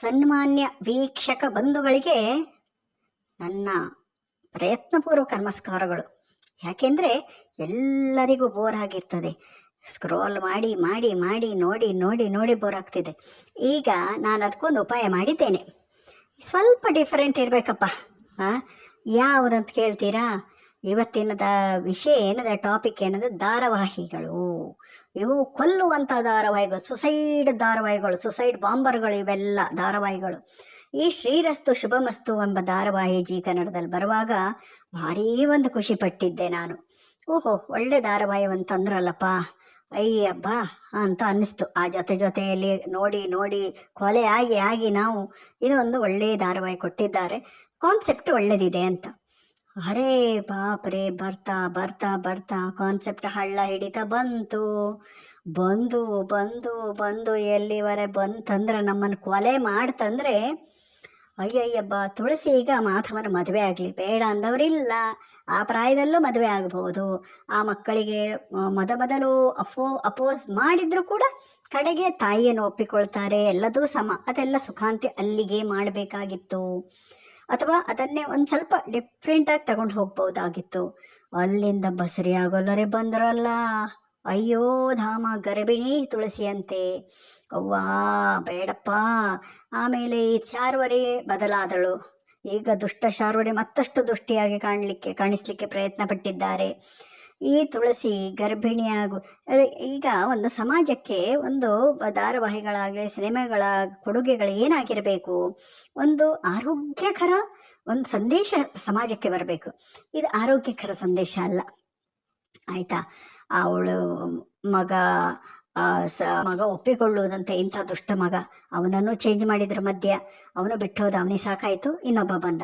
ಸನ್ಮಾನ್ಯ ವೀಕ್ಷಕ ಬಂಧುಗಳಿಗೆ ನನ್ನ ಪ್ರಯತ್ನಪೂರ್ವಕ ನಮಸ್ಕಾರಗಳು. ಯಾಕೆಂದರೆ ಎಲ್ಲರಿಗೂ ಬೋರ್ ಆಗಿರ್ತದೆ. ಸ್ಕ್ರೋಲ್ ಮಾಡಿ ಮಾಡಿ ಮಾಡಿ, ನೋಡಿ ನೋಡಿ ನೋಡಿ ಬೋರ್ ಆಗ್ತಿದೆ. ಈಗ ನಾನು ಅದಕ್ಕೊಂದು ಉಪಾಯ ಮಾಡಿದ್ದೇನೆ. ಸ್ವಲ್ಪ ಡಿಫರೆಂಟ್ ಇರಬೇಕಪ್ಪ. ಹಾಂ ಯಾವುದಂತ ಕೇಳ್ತೀರಾ? ಇವತ್ತಿನದ ವಿಷಯ ಏನದ? ಟಾಪಿಕ್ ಏನದ? ಧಾರಾವಾಹಿಗಳು. ಇವು ಕೊಲ್ಲುವಂಥ ಧಾರಾವಾಹಿಗಳು, ಸುಸೈಡ್ ಧಾರಾವಾಹಿಗಳು, ಸುಸೈಡ್ ಬಾಂಬರ್ಗಳು ಇವೆಲ್ಲ ಧಾರಾವಾಹಿಗಳು. ಈ ಶ್ರೀರಸ್ತು ಶುಭಮಸ್ತು ಎಂಬ ಧಾರಾವಾಹಿ ಜಿ ಕನ್ನಡದಲ್ಲಿ ಬರುವಾಗ ಭಾರೀ ಒಂದು ಖುಷಿ ಪಟ್ಟಿದ್ದೆ ನಾನು. ಓಹೋ, ಒಳ್ಳೆ ಧಾರಾವಾಹಿ ಅಂತಂದ್ರಲ್ಲಪ್ಪ. ಅಯ್ಯಬ್ಬ, ಅಂತ ಅನ್ನಿಸ್ತು. ಆ ಜೊತೆ ಜೊತೆಯಲ್ಲಿ ನೋಡಿ ನೋಡಿ, ಕೊಲೆ ಆಗಿ ಆಗಿ ನಾವು ಇದೊಂದು ಒಳ್ಳೆಯ ಧಾರಾವಾಹಿ ಕೊಟ್ಟಿದ್ದಾರೆ. ಕಾನ್ಸೆಪ್ಟ್ ಒಳ್ಳೆದಿದೆ ಅಂತ. ಅರೇ ಬಾಪ್ರೆ, ಬರ್ತಾ ಬರ್ತಾ ಬರ್ತಾ ಕಾನ್ಸೆಪ್ಟ್ ಹಳ್ಳ ಹಿಡಿತಾ ಬಂತು. ಬಂದು ಬಂದು ಬಂದು ಎಲ್ಲಿವರೆ ಬಂತಂದ್ರೆ ನಮ್ಮನ್ನು ಕೊಲೆ ಮಾಡ್ತಂದ್ರೆ, ಅಯ್ಯಯ್ಯಬ್ಬ, ತುಳಸಿ ಈಗ ಮಾಧವನ ಮದುವೆ ಆಗಲಿ, ಬೇಡ ಅಂದವರಿಲ್ಲ. ಆ ಪ್ರಾಯದಲ್ಲೂ ಮದುವೆ ಆಗಬಹುದು ಆ ಮಕ್ಕಳಿಗೆ ಮೊದ ಮೊದಲು ಅಫೋ, ಅಪೋಸ್ ಮಾಡಿದ್ರು ಕೂಡ ಕಡೆಗೆ ತಾಯಿಯನ್ನು ಒಪ್ಪಿಕೊಳ್ತಾರೆ. ಎಲ್ಲದೂ ಸಮ, ಅದೆಲ್ಲ ಸುಖಾಂತಿ ಅಲ್ಲಿಗೆ ಮಾಡಬೇಕಾಗಿತ್ತು. ಅಥವಾ ಅದನ್ನೇ ಒಂದು ಸ್ವಲ್ಪ ಡಿಫ್ರೆಂಟಾಗಿ ತಗೊಂಡು ಹೋಗ್ಬೋದಾಗಿತ್ತು ಅಲ್ಲಿಂದ ಬಸರಿ ಆಗೋಲ್ಲರೆ ಬಂದ್ರಲ್ಲ. ಅಯ್ಯೋ, ಧಾಮ, ಗರ್ಭಿಣಿ, ತುಳಸಿಯಂತೆ. ಅವ್ವಾ, ಬೇಡಪ್ಪ. ಆಮೇಲೆ ಈ ಚಾರ್ವರಿ ಬದಲಾದಳು. ಈಗ ದುಷ್ಟ ಶಾರ್ವರಿ ಮತ್ತಷ್ಟು ದುಷ್ಟಿಯಾಗಿ ಕಾಣಲಿಕ್ಕೆ, ಕಾಣಿಸ್ಲಿಕ್ಕೆ ಪ್ರಯತ್ನ ಪಟ್ಟಿದ್ದಾರೆ. ಈ ತುಳಸಿ ಗರ್ಭಿಣಿಯಾಗು ಈಗ ಒಂದು ಸಮಾಜಕ್ಕೆ ಒಂದು ಧಾರಾವಾಹಿಗಳಾಗಲಿ ಸಿನಿಮಾಗಳ ಕೊಡುಗೆಗಳು ಏನಾಗಿರಬೇಕು? ಒಂದು ಆರೋಗ್ಯಕರ ಒಂದು ಸಂದೇಶ ಸಮಾಜಕ್ಕೆ ಬರಬೇಕು. ಇದು ಆರೋಗ್ಯಕರ ಸಂದೇಶ ಅಲ್ಲ. ಆಯಿತಾ? ಅವಳು ಮಗ ಸ, ಮಗ ಒಪ್ಪಿಕೊಳ್ಳುವುದಂತೆ ಇಂಥ ದುಷ್ಟ ಮಗ. ಅವನನ್ನು ಚೇಂಜ್ ಮಾಡಿದ್ರ ಮಧ್ಯ ಅವನು ಬಿಟ್ಟು ಹೋದ ಅವನಿಗೆ ಸಾಕಾಯಿತು, ಇನ್ನೊಬ್ಬ ಬಂದ.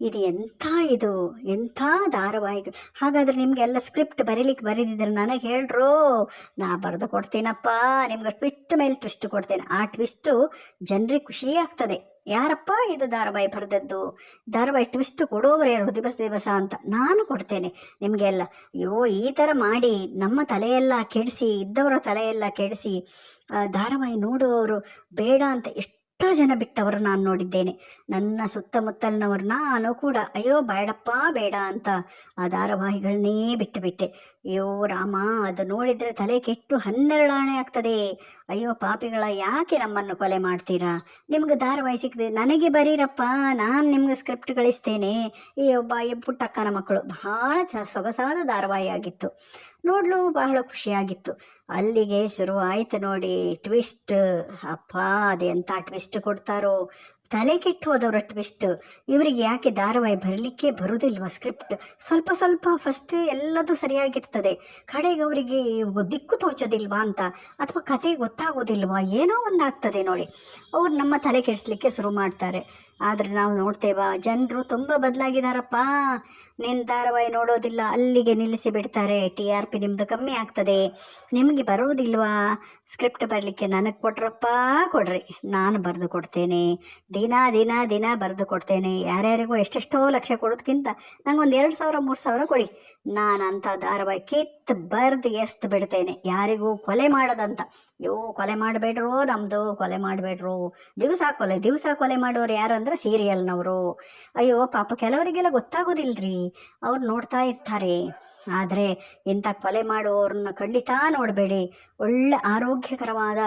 ಇದು ಎಂಥ ಇದು, ಎಂಥ ಧಾರಾವಾಹಿಗಳು. ಹಾಗಾದ್ರೆ ನಿಮಗೆಲ್ಲ ಸ್ಕ್ರಿಪ್ಟ್ ಬರೀಲಿಕ್ಕೆ ಬರೀದಿದ್ರೆ ನನಗೆ ಹೇಳ್ರು. ನಾ ಬರೆದು ಕೊಡ್ತೀನಪ್ಪ, ನಿಮ್ಗೆ ಟ್ವಿಸ್ಟ್ ಮೇಲೆ ಟ್ವಿಸ್ಟ್ ಕೊಡ್ತೇನೆ. ಆ ಟ್ವಿಸ್ಟು ಜನರಿಗೆ ಖುಷಿ ಆಗ್ತದೆ. ಯಾರಪ್ಪ ಇದು ಧಾರಾವಾಹಿ ಬರೆದದ್ದು? ಧಾರಾವಾಹಿ ಟ್ವಿಸ್ಟ್ ಕೊಡೋರು ಯಾರು ದಿವಸ ದಿವಸ ಅಂತ? ನಾನು ಕೊಡ್ತೇನೆ ನಿಮಗೆಲ್ಲ ಅಯ್ಯೋ, ಈ ಥರ ಮಾಡಿ ನಮ್ಮ ತಲೆಯೆಲ್ಲ ಕೆಡಿಸಿ, ಇದ್ದವರ ತಲೆಯೆಲ್ಲ ಕೆಡಿಸಿ ಧಾರಾವಾಹಿ ನೋಡುವವರು ಬೇಡ ಅಂತ ಎಷ್ಟೋ ಜನ ಬಿಟ್ಟವರು ನಾನು ನೋಡಿದ್ದೇನೆ. ನನ್ನ ಸುತ್ತಮುತ್ತಲಿನವರು ನಾನು ಕೂಡ, ಅಯ್ಯೋ, ಬೇಡಪ್ಪ, ಬೇಡ ಅಂತ ಆ ಧಾರಾವಾಹಿಗಳನ್ನೇ ಬಿಟ್ಟು ಬಿಟ್ಟೆ ಅಯ್ಯೋ ರಾಮ, ಅದು ನೋಡಿದರೆ ತಲೆ ಕೆಟ್ಟು ಹನ್ನೆರಡಾಣೆ ಆಗ್ತದೆ. ಅಯ್ಯೋ ಪಾಪಿಗಳ, ಯಾಕೆ ನಮ್ಮನ್ನು ಕೊಲೆ ಮಾಡ್ತೀರಾ? ನಿಮ್ಗೆ ಧಾರಾವಾಹಿ ಸಿಕ್ಕಿದೆ ನನಗೆ ಬರೀರಪ್ಪ, ನಾನು ನಿಮ್ಗೆ ಸ್ಕ್ರಿಪ್ಟ್ ಕಳಿಸ್ತೇನೆ ಈ ಒಬ್ಬ ಪುಟ್ಟಕ್ಕನ ಮಕ್ಕಳು, ಬಹಳ ಚ ಸೊಗಸಾದ ಧಾರಾವಾಹಿ ಆಗಿತ್ತು. ನೋಡಲು ಬಹಳ ಖುಷಿಯಾಗಿತ್ತು. ಅಲ್ಲಿಗೆ ಶುರು ಆಯ್ತು ನೋಡಿ ಟ್ವಿಸ್ಟ್ ಅಪ್ಪ ಅದೆಂಥ ಟ್ವಿಸ್ಟ್ ಕೊಡ್ತಾರೋ? ತಲೆ ಕೆಟ್ಟು ಹೋದವರ ಟ್ವಿಸ್ಟ್ ಇವರಿಗೆ ಯಾಕೆ ಧಾರಾವಾಹಿ ಬರಲಿಕ್ಕೆ ಬರುವುದಿಲ್ವ ಸ್ಕ್ರಿಪ್ಟ್ ಸ್ವಲ್ಪ ಸ್ವಲ್ಪ ಫಸ್ಟ್ ಎಲ್ಲದೂ ಸರಿಯಾಗಿರ್ತದೆ. ಕಡೆಗೆ ಅವರಿಗೆ ದಿಕ್ಕು ತೋಚೋದಿಲ್ವಾ ಅಂತ ಅಥವಾ ಕತೆ ಗೊತ್ತಾಗೋದಿಲ್ವಾ ಏನೋ ಒಂದು ಆಗ್ತದೆ ನೋಡಿ. ಅವ್ರು ನಮ್ಮ ತಲೆ ಕೆಡಿಸ್ಲಿಕ್ಕೆ ಶುರು ಮಾಡ್ತಾರೆ. ಆದರೆ ನಾವು ನೋಡ್ತೇವ, ಜನರು ತುಂಬ ಬದಲಾಗಿದ್ದಾರಪ್ಪ ನಿನ್ನ ಧಾರಾವಾಹಿ ನೋಡೋದಿಲ್ಲ, ಅಲ್ಲಿಗೆ ನಿಲ್ಲಿಸಿ ಬಿಡ್ತಾರೆ. ಟಿ ಆರ್ ಪಿ ನಿಮ್ಮದು ಕಮ್ಮಿ ಆಗ್ತದೆ. ನಿಮಗೆ ಬರೋದಿಲ್ವಾ? ಸ್ಕ್ರಿಪ್ಟ್ ಬರಲಿಕ್ಕೆ ನನಗೆ ಕೊಟ್ರಪ್ಪ, ಕೊಡ್ರಿ. ನಾನು ಬರೆದು ಕೊಡ್ತೇನೆ. ದಿನ ದಿನ ದಿನ ಬರೆದು ಕೊಡ್ತೇನೆ. ಯಾರ್ಯಾರಿಗೂ ಎಷ್ಟೆಷ್ಟೋ ಲಕ್ಷ ಕೊಡೋದಕ್ಕಿಂತ ನಂಗೆ ಒಂದು ಎರಡು ಸಾವಿರ, ಮೂರು ಸಾವಿರ ಕೊಡಿ. ನಾನು ಅಂಥ ಧಾರಾವಾಹಿ ಕಿತ್ತು ಬರೆದು ಎಸ್ತು ಬಿಡ್ತೇನೆ. ಯಾರಿಗೂ ಕೊಲೆ ಮಾಡೋದಂತ. ಅಯ್ಯೋ ಕೊಲೆ ಮಾಡಬೇಡ್ರು ನಮ್ಮದು ಕೊಲೆ ಮಾಡಬೇಡ್ರು. ದಿವಸ ಕೊಲೆ ದಿವಸ ಕೊಲೆ ಮಾಡೋರು ಯಾರಂದ್ರೆ ಸೀರಿಯಲ್ನವರು ಅಯ್ಯೋ, ಪಾಪ ಕೆಲವರಿಗೆಲ್ಲ ಗೊತ್ತಾಗೋದಿಲ್ರಿ. ಅವ್ರು ನೋಡ್ತಾ ಇರ್ತಾರೆ. ಆದರೆ ಇಂಥ ಕೊಲೆ ಮಾಡುವವ್ರನ್ನ ಖಂಡಿತ ನೋಡಬೇಡಿ. ಒಳ್ಳೆ ಆರೋಗ್ಯಕರವಾದ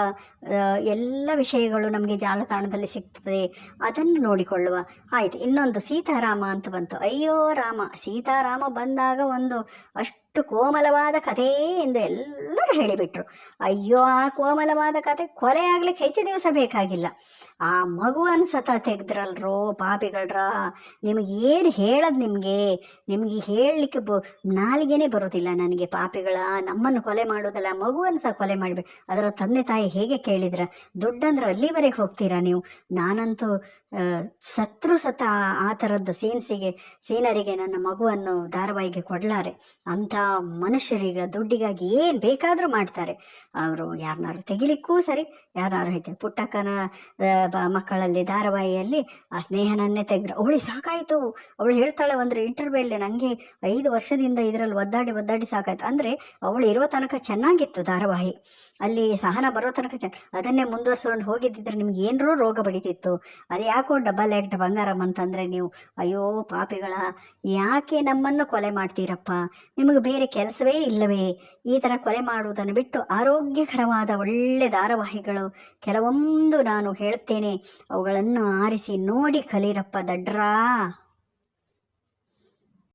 ಎಲ್ಲ ವಿಷಯಗಳು ನಮಗೆ ಜಾಲತಾಣದಲ್ಲಿ ಸಿಗ್ತದೆ. ಅದನ್ನು ನೋಡಿಕೊಳ್ಳುವ. ಆಯಿತು, ಇನ್ನೊಂದು ಸೀತಾರಾಮ ಅಂತ ಬಂತು. ಅಯ್ಯೋ, ರಾಮ. ಸೀತಾರಾಮ ಬಂದಾಗ ಒಂದು ಅಷ್ಟು ಕೋಮಲವಾದ ಕಥೆ ಎಂದು ಎಲ್ಲರೂ ಹೇಳಿಬಿಟ್ರು. ಅಯ್ಯೋ, ಆ ಕೋಮಲವಾದ ಕಥೆ ಕೊಲೆ ಆಗ್ಲಿಕ್ಕೆ ಹೆಚ್ಚು ದಿವಸ ಬೇಕಾಗಿಲ್ಲ. ಆ ಮಗುವನ್ನು ಸತ ತೆಗೆದ್ರಲ್ರೋ ಪಾಪಿಗಳ್ರ? ನಿಮಗೆ ಏನು ಹೇಳೋದು ನಿಮಗೆ? ನಿಮಗೆ ಹೇಳಲಿಕ್ಕೆ ಬ, ನಾಲಿಗೆನೇ ಬರೋದಿಲ್ಲ ನನಗೆ ಪಾಪಿಗಳ. ನಮ್ಮನ್ನು ಕೊಲೆ ಮಾಡೋದಲ್ಲ, ಮಗುವನ್ನು ಸಹ ಕೊಲೆ ಮಾಡಬೇಕು ಅದರ ತಂದೆ ತಾಯಿ ಹೇಗೆ ಕೇಳಿದ್ರ? ದುಡ್ಡಂದ್ರೆ ಅಲ್ಲಿವರೆಗೆ ಹೋಗ್ತೀರಾ ನೀವು? ನಾನಂತೂ ಸತ್ರು ಸತ ಆ- ಆ ಥರದ್ದು ಸೀನ್ಸಿಗೆ, ಸೀನರಿಗೆ ನನ್ನ ಮಗುವನ್ನು ಧಾರಾವಾಹಿಗೆ ಕೊಡಲಾರೆ. ಅಂಥ ಮನುಷ್ಯರಿಗೆ ದುಡ್ಡಿಗಾಗಿ ಏನು ಬೇಕಾದರೂ ಮಾಡ್ತಾರೆ. ಅವರು ಯಾರನ್ನಾರು ತೆಗಿಲಿಕ್ಕೂ ಸರಿ ಯಾರನ್ನಾರು ಹೇಳ್ತಾರೆ ಪುಟ್ಟಕ್ಕನ ಮಕ್ಕಳಲ್ಲಿ ಧಾರಾವಾಹಿಯಲ್ಲಿ ಆ ಸ್ನೇಹನನ್ನೇ ತೆಗೆದ್ರು. ಅವಳಿಗೆ ಸಾಕಾಯಿತು. ಅವಳು ಹೇಳ್ತಾಳೆ ಒಂದು ಇಂಟರ್ವ್ಯೂಲ್ಲಿ ನನಗೆ ಐದು ವರ್ಷದಿಂದ ಇದರಲ್ಲಿ ಒದ್ದಾಡಿ ಒದ್ದಾಡಿ ಸಾಕಾಯ್ತು. ಅಂದರೆ ಅವಳು ಇರೋ ತನಕ ಚೆನ್ನಾಗಿತ್ತು ಧಾರಾವಾಹಿ. ಅಲ್ಲಿ ಸಹನ ಬರೋ ತನಕ ಚೆನ್ನ ಅದನ್ನೇ ಮುಂದುವರ್ಸ್ಕೊಂಡು ಹೋಗಿದ್ದಿದ್ರೆ ನಿಮ್ಗೆ ಏನರೂ ರೋಗ ಬಡಿತಿತ್ತು. ಅದು ಯಾಕೋ ಡಬಲ್ ಆ್ಯಕ್ಟ್ ಬಂಗಾರಮ್ಮ ಅಂತಂದರೆ ನೀವು, ಅಯ್ಯೋ ಪಾಪಿಗಳ, ಯಾಕೆ ನಮ್ಮನ್ನು ಕೊಲೆ ಮಾಡ್ತೀರಪ್ಪ? ನಿಮಗೆ ಬೇರೆ ಕೆಲಸವೇ ಇಲ್ಲವೇ? ಈ ಥರ ಕೊಲೆ ಮಾಡುವುದನ್ನು ಬಿಟ್ಟು ಆರೋಗ್ಯಕರವಾದ ಒಳ್ಳೆ ಧಾರಾವಾಹಿಗಳು ಕೆಲವೊಂದು ನಾನು ಹೇಳ್ತೇನೆ. ಅವುಗಳನ್ನು ಆರಿಸಿ ನೋಡಿ ಕಲೀರಪ್ಪ ದಡ್ರಾ.